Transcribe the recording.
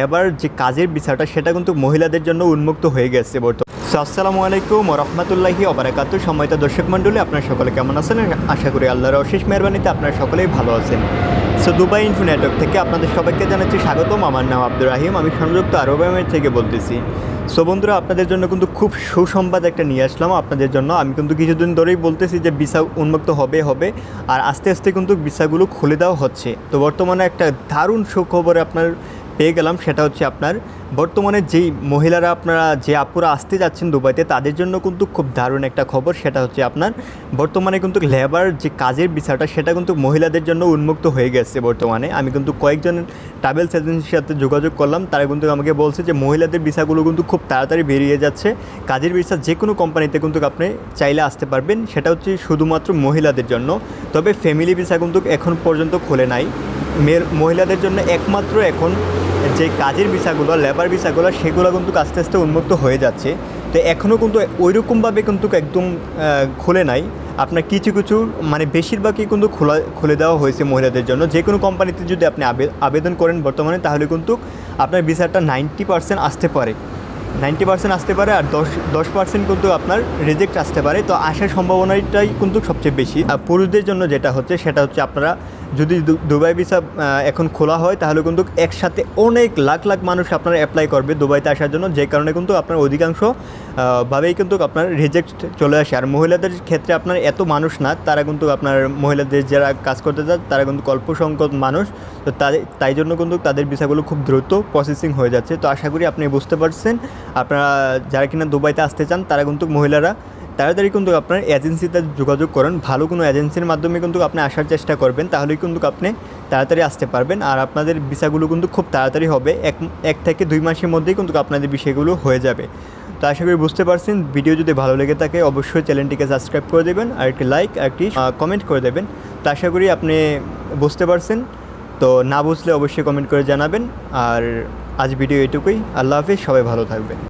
Labour যে কাজের বিষয়টা, সেটা কিন্তু মহিলাদের জন্য উন্মুক্ত হয়ে গেছে বর্তমানে। আসসালামু আলাইকুম রহমতুল্লাহি অবরাকাতু সময়তা দর্শক মণ্ডলী, আপনার সকলে কেমন আছেন? আশা করি আল্লাহর অশেষ মেহরবানিতে আপনারা সকলেই ভালো আছেন। সো দুবাই ইনফো নেটওয়ার্ক থেকে আপনাদের সবাইকে জানাচ্ছি স্বাগতম। আমার নাম আব্দুর রাহিম, আমি সংযুক্ত আরব আমিরাত থেকে বলতেছি। সো বন্ধুরা, আপনাদের জন্য কিন্তু খুব সুসংবাদ একটা নিয়ে আসলাম আপনাদের জন্য। আমি কিন্তু কিছুদিন ধরেই বলতেছি যে ভিসা উন্মুক্ত হবে হবে, আর আস্তে আস্তে কিন্তু ভিসাগুলো খুলে দেওয়া হচ্ছে। তো, বর্তমানে একটা দারুণ সুখবর আপনার পেয়ে গেলাম, সেটা হচ্ছে আপনার বর্তমানে যেই মহিলারা আপনারা যে আপুরা আসতে যাচ্ছেন দুবাইতে, তাদের জন্য কিন্তু খুব দারুণ একটা খবর, সেটা হচ্ছে আপনার বর্তমানে কিন্তু লেবার যে কাজের বিষয়টা, সেটা কিন্তু মহিলাদের জন্য উন্মুক্ত হয়ে গেছে বর্তমানে। আমি কিন্তু কয়েকজন ট্রাভেলস এজেন্সির সাথে যোগাযোগ করলাম, তারা কিন্তু আমাকে বলছে যে মহিলাদের ভিসাগুলো কিন্তু খুব তাড়াতাড়ি বেরিয়ে যাচ্ছে। কাজের ভিসা যে কোনো কোম্পানিতে কিন্তু আপনি চাইলে আসতে পারবেন, সেটা হচ্ছে শুধুমাত্র মহিলাদের জন্য। তবে ফ্যামিলি ভিসা কিন্তু এখন পর্যন্ত খোলে নাই। মেয়ের মহিলাদের জন্য একমাত্র এখন যে কাজের ভিসাগুলো লেবার ভিসাগুলো সেগুলো কিন্তু আস্তে আস্তে উন্মুক্ত হয়ে যাচ্ছে। তো এখনও কিন্তু ওইরকমভাবে কিন্তু একদম খুলে নাই। আপনার কিছু কিছু মানে বেশিরভাগই কিন্তু খোলা, খুলে দেওয়া হয়েছে মহিলাদের জন্য। যে কোনো কোম্পানিতে যদি আপনি আবে- আবেদন করেন বর্তমানে, তাহলে কিন্তু আপনার ভিসাটা নাইনটি পার্সেন্ট আসতে পারে। নাইনটি পার্সেন্ট আসতে পারে আর দশ দশ পার্সেন্ট কিন্তু আপনার রিজেক্ট আসতে পারে। তো আসার সম্ভাবনাটাই কিন্তু সবচেয়ে বেশি। আর পুরুষদের জন্য যেটা হচ্ছে, সেটা হচ্ছে আপনারা যদি দুবাই ভিসা এখন খোলা হয়, তাহলে কিন্তু একসাথে অনেক লাখ লাখ মানুষ আপনারা অ্যাপ্লাই করবে দুবাইতে আসার জন্য। যে কারণে কিন্তু আপনার অধিকাংশ ভাবেই কিন্তু আপনার রিজেক্ট চলে আসে। আর মহিলাদের ক্ষেত্রে আপনার এত মানুষ না, তারা কিন্তু আপনার মহিলাদের যারা কাজ করতে যায় তারা কিন্তু অল্প সংখ্যক মানুষ। তো তাই তাই জন্য কিন্তু তাদের ভিসাগুলো খুব দ্রুত প্রসেসিং হয়ে যাচ্ছে। তো আশা করি আপনি বুঝতে পারছেন। আপনারা যারা কিনা দুবাইতে আসতে চান, তারা কিন্তু মহিলারা তাড়াতাড়ি কিন্তু আপনার এজেন্সিতে যোগাযোগ করেন। ভালো কোনো এজেন্সির মাধ্যমে কিন্তু আপনি আসার চেষ্টা করবেন, তাহলেই কিন্তু আপনি তাড়াতাড়ি আসতে পারবেন। আর আপনাদের ভিসাগুলো কিন্তু খুব তাড়াতাড়ি হবে, এক এক থেকে দুই মাসের মধ্যেই কিন্তু আপনাদের বিষয়গুলো হয়ে যাবে। তো আশা করি বুঝতে পারছেন, ভিডিও যদি ভালো লেগে থাকে অবশ্যই চ্যানেলটিকে সাবস্ক্রাইব করে দেবেন, আর একটি লাইক, আর একটি কমেন্ট করে দেবেন। তো আশা করি আপনি বুঝতে পারছেন। তো না বুঝলে অবশ্যই কমেন্ট করে জানাবেন। আর আজ ভিডিও এটুকুই। আল্লাহ হাফিজ, সবাই ভালো থাকবেন।